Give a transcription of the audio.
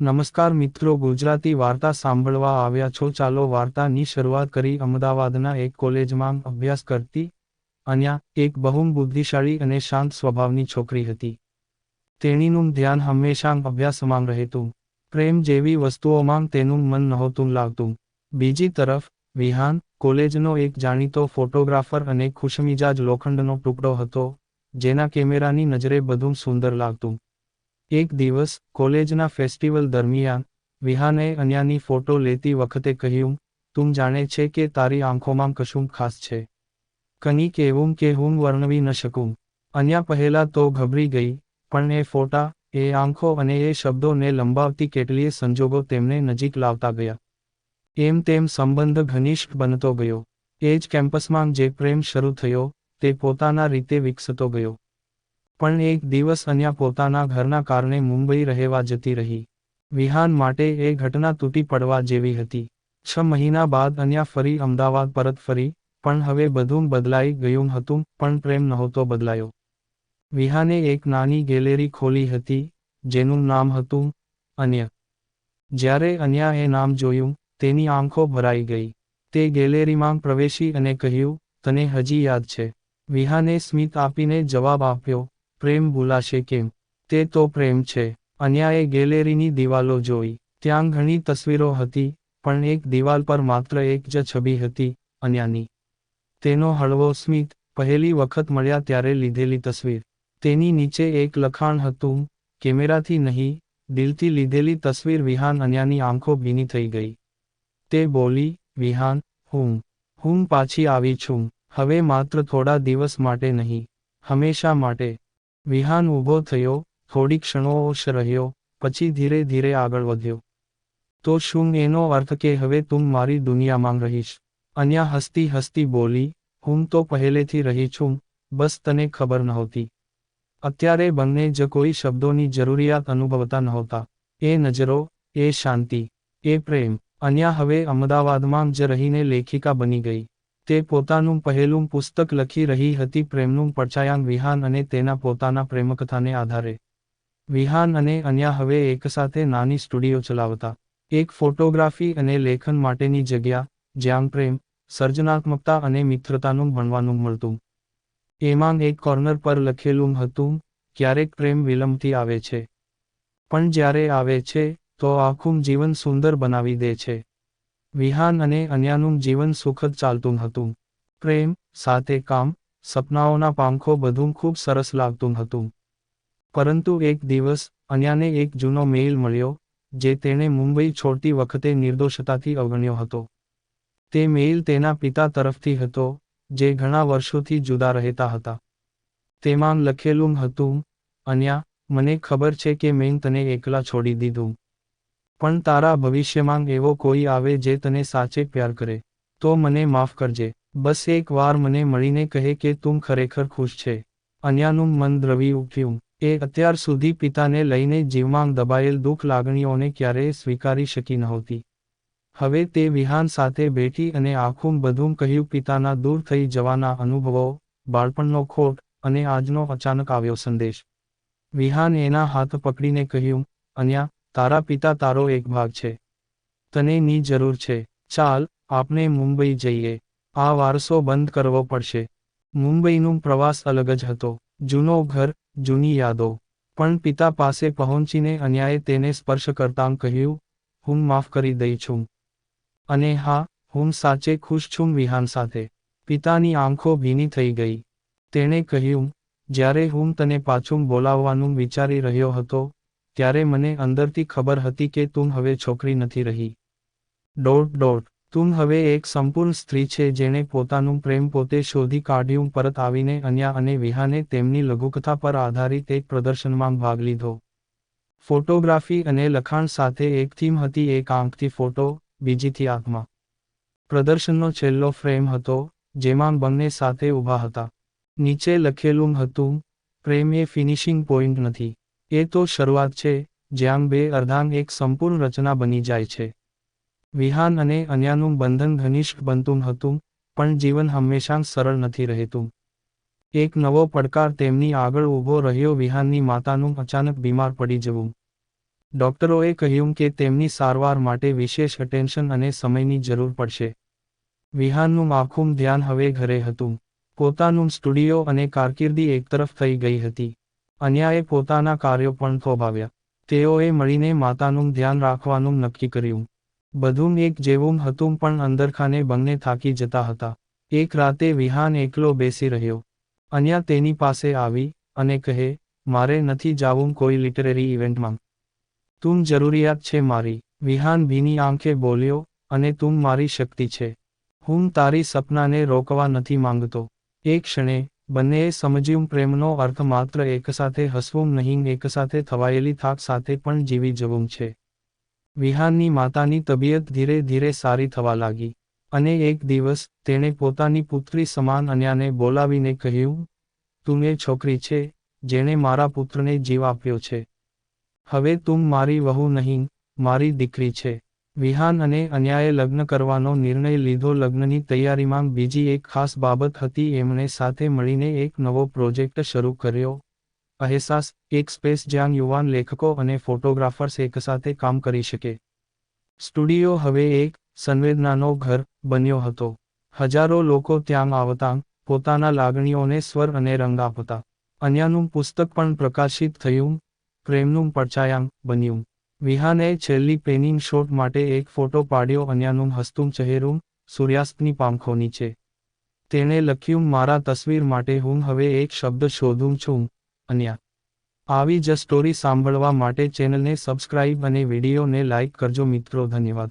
નમસ્કાર મિત્રો, ગુજરાતી વાર્તા સાંભળવા આવ્યા છો. ચાલો વાર્તાની શરૂઆત કરી. અમદાવાદના એક કોલેજમાં અભ્યાસ કરતી અન્યા એક બહુ બુદ્ધિશાળી અને શાંત સ્વભાવની છોકરી હતી. તેણીનું ધ્યાન હંમેશા અભ્યાસમાં રહેતું. પ્રેમ જેવી વસ્તુઓમાં તેનું મન નહોતું લાગતું. બીજી તરફ, વિહાન કોલેજનો એક જાણીતો ફોટોગ્રાફર અને ખુશમિજાજ લોખંડનો ટુકડો હતો, જેના કેમેરાની નજરે બધું સુંદર લાગતું. એક દિવસ, કોલેજના ફેસ્ટિવલ દરમિયાન, વિહાને અન્યાની ફોટો લેતી વખતે કહ્યું, તું જાણે છે કે તારી આંખોમાં કશું ખાસ છે. કની કહેવું કે હું વર્ણવી ન શકું. અન્યા પહેલા તો ગભરી ગઈ, પણ એ ફોટા, એ આંખો અને એ શબ્દોને લંબાવતી કેટલીય સંજોગો તેમને નજીક લાવતા ગયા. એમ તેમ સંબંધ ઘનિષ્ઠ બનતો ગયો. એ જ કેમ્પસમાં જે પ્રેમ શરૂ થયો, તે પોતાના રીતે વિકસતો ગયો. પણ એક દિવસ અન્યા પોતાના ઘરના કારણે મુંબઈ રહેવા જતી રહી. વિહાન માટે એ ઘટના તૂટી પડવા જેવી હતી. છ મહિના બાદ અન્યા ફરી અમદાવાદ પરત ફરી, પણ હવે બધું બદલાઈ ગયું હતું, પણ પ્રેમ નહોતો બદલાયો. વિહાને એક નાની ગેલેરી ખોલી હતી, જેનું નામ હતું અન્ય. જ્યારે અન્યા એ નામ જોયું, તેની આંખો ભરાઈ ગઈ. તે ગેલેરીમાં પ્રવેશી અને કહ્યું, તને હજી યાદ છે. વિહાને સ્મિત આપીને જવાબ આપ્યો પ્રેમ ભૂલાશે કેમ? તે તો પ્રેમ છે. અન્યાએ ગેલેરીની દિવાલો જોઈ. ત્યાં ઘણી તસવીરો હતી, પણ એક દિવાલ પર માત્ર એક જ છબી હતી, અન્યાની. તેનો હળવો સ્મિત, પહેલી વખત મળ્યા ત્યારે લીધેલી તસવીર. તેની નીચે એક લખાણ હતું, કેમેરાથી નહીં, દિલથી લીધેલી તસવીર વિહાન અન્યાની આંખો ભીની થઈ ગઈ. તે બોલી, વિહાન, હું હું પાછી આવી છું. હવે માત્ર થોડા દિવસ માટે નહીં. હંમેશા માટે. વિહાન ઊભો થયો, થોડી ક્ષણો ઓશ રહ્યો, પછી ધીરે ધીરે આગળ વધ્યો. તો શું એનો અર્થ કે હવે તું મારી દુનિયામાં રહીશ? અન્યા હસતી હસતી બોલી, હું તો પહેલેથી રહી છું, બસ તને ખબર નહોતી. અત્યારે બંને જ કોઈ શબ્દોની જરૂરિયાત અનુભવતા નહોતા. એ નજરો, એ શાંતિ, એ પ્રેમ, અન્યા હવે અમદાવાદમાં જ રહીને લેખિકા બની ગઈ. તે પોતાનું પહેલું પુસ્તક લખી રહી હતી પ્રેમનું પડછાયાંગ વિહાન અને તેના પોતાના પ્રેમકથાને આધારે. વિહાન અને અન્યા હવે એકસાથે નાની સ્ટુડિયો ચલાવતા. એક ફોટોગ્રાફી અને લેખન માટેની જગ્યા, જ્યાં પ્રેમ, સર્જનાત્મકતા અને મિત્રતાનું ભણવાનું મળતું. એમાં એક કોર્નર પર લખેલું હતું, ક્યારેક પ્રેમ વિલંબથી આવે છે. પણ જ્યારે આવે છે, તો આખું જીવન સુંદર બનાવી દે છે. વિહાન અને અન્યાનું જીવન સુખદ ચાલતું હતું. પ્રેમ, સાથે કામ, સપનાઓના પાંખો બધું ખૂબ સરસ લાગતું હતું. પરંતુ એક દિવસ અન્યાને એક જૂનો મેઇલ મળ્યો, જે તેણે મુંબઈ છોડતી વખતે નિર્દોષતાથી અવગણ્યો હતો. તે મેઇલ તેના પિતા તરફથી હતો, જે ઘણા વર્ષોથી જુદા રહેતા હતા. તેમાં લખેલું હતું, અન્યા, મને ખબર છે કે મેં તને એકલા છોડી દીધું. પણ તારા ભવિષ્યમાં એવો કોઈ આવે જે તને સાચે પ્યાર કરે, તો મને માફ કરજે. બસ એક વાર મને મળીને કહે કે તું ખરેખર ખુશ છે. અન્યાનું મન દ્રવી ઉઠ્યું. એ અત્યાર સુધી પિતાને લઈને જીવમાં દબાયેલ દુઃખ લાગણીઓને ક્યારેય સ્વીકારી શકી નહોતી. હવે તે વિહાન સાથે બેઠી અને આખું બધું કહ્યું પિતાના દૂર થઈ જવાના અનુભવો, બાળપણનો ખોટ અને આજનો અચાનક આવ્યો સંદેશ. વિહાન એના હાથ પકડીને કહ્યું, અન્યા તારા પિતા તારો એક ભાગ છે. તને ની જરૂર છે. ચાલ આપણે મુંબઈ જઈએ. આ વારસો બંધ કરવો પડશે. મુંબઈનું પ્રવાસ અલગ જ હતો. જૂનો ઘર, જૂની યાદો. પણ પિતા પાસે પહોંચીને અન્યાએ તેને સ્પર્શ કરતાં કહ્યું, હું માફ કરી દઈ છું. અને હા, હું સાચે ખુશ છું વિહાન સાથે. પિતાની આંખો ભીની થઈ ગઈ. તેણે કહ્યું, જ્યારે હું તને પાછું બોલાવવાનું વિચારી રહ્યો હતો ત્યારે મને અંદરથી ખબર હતી કે તું હવે છોકરી નથી રહી. Dot dot. તું હવે એક સંપૂર્ણ સ્ત્રી છે જેણે પોતાનું પ્રેમ પોતે શોધી કાઢ્યું, પરત આવીને અન્યા અને વિહાને તેમની લઘુકથા પર આધારિત એક પ્રદર્શનમાં ભાગ લીધો. ફોટોગ્રાફી અને લખાણ સાથે એક થીમ હતી એક આંખથી ફોટો, બીજીથી આંખમાં. પ્રદર્શનનો છેલ્લો ફ્રેમ હતો, જેમાં બંને સાથે ઊભા હતા. નીચે લખેલું હતું, પ્રેમ એ ફિનિશિંગ પોઈન્ટ નથી. એ તો શરૂઆત છે, જ્યાં બે અર્ધાંગ એક સંપૂર્ણ રચના બની જાય છે. વિહાન અને અન્યાનું બંધન ઘનિષ્ઠ બનતું હતું, પણ જીવન હંમેશા સરળ નથી રહેતું. એક નવો પડકાર તેમની આગળ ઊભો રહ્યો વિહાનની માતાનું અચાનક બીમાર પડી જવું. ડોક્ટરોએ કહ્યું કે તેમની સારવાર માટે વિશેષ અટેન્શન અને સમયની જરૂર પડશે. વિહાનનું આખું ધ્યાન હવે ઘરે હતું. પોતાનું સ્ટુડિયો અને કારકિર્દી એક તરફ થઈ ગઈ હતી. અન્યાએ પોતાના કાર્યો પણ થોભાવ્યા. તેઓએ મળીને માતાનું ધ્યાન રાખવાનું નક્કી કર્યું. બધું એક જેવું હતું પણ અંદરખાને બંને થાકી જતા હતા. એક રાતે વિહાન એકલો બેસી રહ્યો. અન્યા તેની પાસે આવી અને કહે, મારે નથી જાવું કોઈ લિટરેરી ઇવેન્ટમાં. તું જરૂરિયાત છે મારી. વિહાન ભીની આંખે બોલ્યો, અને તું મારી શક્તિ છે. હું તારી સપનાને રોકવા નથી માંગતો. એક ક્ષણે બંનેએ સમજ્યું પ્રેમનો અર્થ માત્ર એકસાથે હસવું નહીં એકસાથે થવાયેલી થાક સાથે પણ જીવી જવું છે. વિહાનની માતાની તબિયત ધીરે ધીરે સારી થવા લાગી અને એક દિવસ તેણે પોતાની પુત્રી સમાન અન્યાને બોલાવીને કહ્યું, તું એ છોકરી છે, જેણે મારા પુત્રને જીવ આપ્યો છે. હવે તું મારી વહુ નહીં, મારી દીકરી છે. વિહાન અને અન્યાએ લગ્ન કરવાનો નિર્ણય લીધો. લગ્નની તૈયારીમાં બીજી એક ખાસ બાબત હતી, એમણે સાથે મળીને એક નવો પ્રોજેક્ટ શરૂ કર્યો. અહેસાસ, એક સ્પેસ જ્યાં યુવાન લેખકો અને ફોટોગ્રાફર્સ એકસાથે કામ કરી શકે. સ્ટુડિયો હવે એક સંવેદનાનો ઘર બન્યો હતો. હજારો લોકો ત્યાં આવતા, પોતાના લાગણીઓને સ્વર અને રંગ આપતા. અન્યનું પુસ્તક પણ પ્રકાશિત થયું, પ્રેમનું પડછાયાંક બન્યું. વિહાને છેલ્લી પેનિંગ શોટ માટે એક ફોટો પાડ્યો અન્યનું હસ્તું ચહેરું સૂર્યાસ્તની પાંખોની છે તેણે લખ્યું, મારા તસવીર માટે હું હવે એક શબ્દ શોધું છું, અન્યા. આવી જ સ્ટોરી સાંભળવા માટે ચેનલને સબસ્ક્રાઇબ અને વિડીયોને લાઇક કરજો મિત્રો, ધન્યવાદ.